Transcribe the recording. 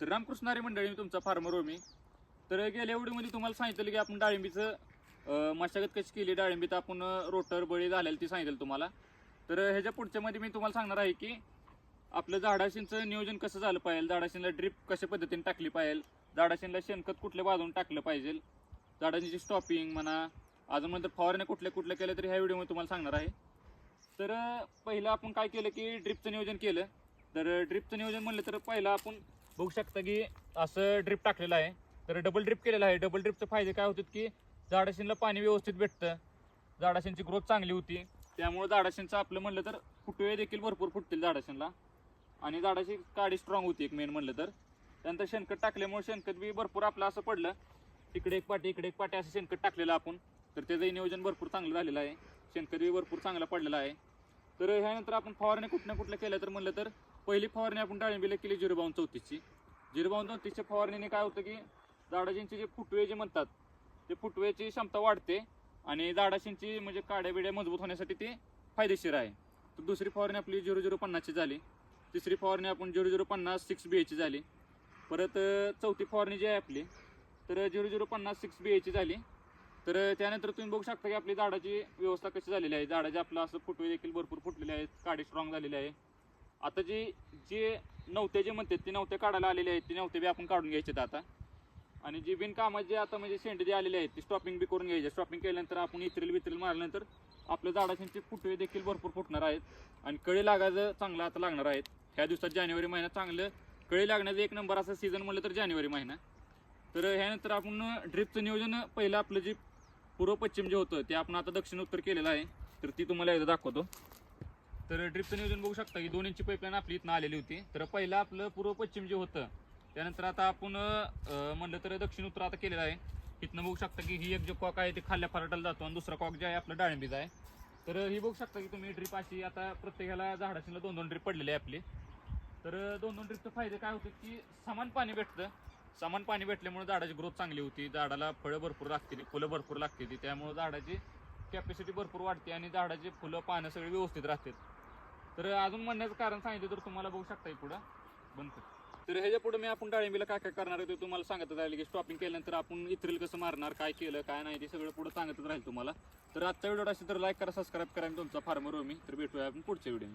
तर रामकृष्णारी मंडळी मी तुमचा फार्मर मी. तर गेल्या एवढीमध्ये तुम्हाला सांगितलं की आपण डाळिंबीचं मशागत कशी केली? डाळिंबीत आपण रोटर बळी झालेलं ती सांगितलं तुम्हाला. तर ह्याच्या पुढच्यामध्ये मी तुम्हाला सांगणार आहे की आपलं झाडाशींचं नियोजन कसं झालं पाहिजे? झाडाशींला ड्रिप कशा पद्धतीने टाकली पाहिजे? झाडाशींला शेणखत कुठल्या बाजून टाकलं पाहिजे? झाडांची स्टॉपिंग म्हणा अजून नंतर फवारण्या कुठल्या कुठल्या केल्या तरी ह्या व्हिडिओमध्ये तुम्हाला सांगणार आहे. तर पहिलं आपण काय केलं की ड्रिपचं नियोजन केलं. तर ड्रिपचं नियोजन म्हणलं तर पहिलं आपण बघू शकता की असं ड्रिप टाकलेलं आहे. तर डबल ड्रिप केलेलं आहे. डबल ड्रिपचे फायदे काय होतात की झाडाशींना पाणी व्यवस्थित भेटतं. झाडाशींची ग्रोथ चांगली होती. त्यामुळे झाडाशींचं आपलं म्हणलं तर फुटवे देखील भरपूर फुटतील झाडाशींला आणि झाडाची काडी स्ट्रॉंग होती एक मेन म्हणलं तर. त्यानंतर शेणखत टाकल्यामुळे शेणखत बी भरपूर आपलं असं पडलं. तिकडे एक पाटी इकडे एक पाटी असं शेणखत टाकलेलं आपण. तर त्याचंही नियोजन भरपूर चांगलं झालेलं आहे. शेणखत बी भरपूर चांगला पडलेला आहे. तर ह्यानंतर आपण फवारणी कुठल्या कुठल्या केल्या तर म्हणलं तर पहिली फवारणी आपण डाळिंबीला केली झिरो बावन्न चौतीसची. झिरो बावन्न चौतीसच्या फवारणीने काय होतं की झाडाजींचे जे फुटवे जे म्हणतात ते फुटव्याची क्षमता वाढते आणि झाडाशींची म्हणजे काड्या बिड्या मजबूत होण्यासाठी ते फायदेशीर आहे. तर दुसरी फवारणी आपली झिरो झिरो पन्नासची झाली. तिसरी फवारणी आपण झिरो झिरो पन्नास सिक्स बी एची झाली. परत चौथी फवारणी जी आहे आपली तर झिरो झिरो पन्नास सिक्स बी एची झाली. तर त्यानंतर तुम्ही बघू शकता की आपली झाडाची व्यवस्था कशी झालेली आहे. झाडाचे आपलं असं फुटवे देखील भरपूर फुटलेले आहेत. काडे स्ट्रॉंग झालेले आहे. आता जे जे नवते जे म्हणतात ते नवते काढायला आलेले आहेत ते नव्हते बी आपण काढून घ्यायचे आहेत आता. आणि जी बिनकामात जे आता म्हणजे सेंट जे आलेले आहेत ते स्टॉपिंग बी करून घ्यायचे. स्टॉपिंग केल्यानंतर आपण इथरील बिथरील मारल्यानंतर आपल्या झाडाशांचे फुटवे देखील भरपूर फुटणार आहेत. आणि कळी लागायचं चांगलं आता लागणार आहेत. ह्या दिवसात जानेवारी महिना चांगलं कळी लागण्याचं एक नंबर असं सीझन म्हणलं तर जानेवारी महिना. तर ह्यानंतर आपण ड्रिपचं नियोजन पहिलं आपलं जे पूर्व पश्चिम जे होतं ते आपण आता दक्षिण उत्तर केलेलं आहे. तर ती तुम्हाला एकदा दाखवतो. तर ड्रिपचं नियोजन बघू शकता की दोन इंची पाईपलाईन आपली इथनं आलेली होती. तर पहिलं आपलं पूर्व पश्चिम जे होतं त्यानंतर आता आपण म्हणलं तर दक्षिण उत्तर आता केलेलं आहे. इथनं बघू शकता की ही एक जो कॉक आहे ते खाल्ल्या फराटाला जातो आणि दुसरा कॉक जे आहे आपलं डाळिंबीचा आहे. तर ही बघू शकता की तुम्ही ड्रिप अशी आता प्रत्येकाला झाडाशीला दोन दोन ड्रिप पडलेले आहे आपली. तर दोन दोन ड्रिपचे फायदे काय होते की समान पाणी भेटतं. समान पाणी भेटल्यामुळे झाडाची ग्रोथ चांगली होती. झाडाला फळं भरपूर लागतील फुलं भरपूर लागतील. त्यामुळे झाडाची कॅपॅसिटी भरपूर वाढते आणि झाडाची फुलं पानं सगळे व्यवस्थित राहतात. तर अजून म्हणण्याचं कारण सांगितलं तर तुम्हाला बघू शकता पुढं. बंद तर ह्याच्या पुढे मी आपण डाळिंबीला काय काय करणार आहे ते तुम्हाला सांगत राहील की स्टॉपिंग केल्यानंतर आपण इथरील कसं मारणार काय केलं काय नाही ते सगळं पुढे सांगतच राहील तुम्हाला. तर आजच्या व्हिडिओ असेल तर लाईक करा सबस्क्राईब करा आणि तुमचा फार्मर मी तर भेटूया आपण पुढच्या व्हिडिओ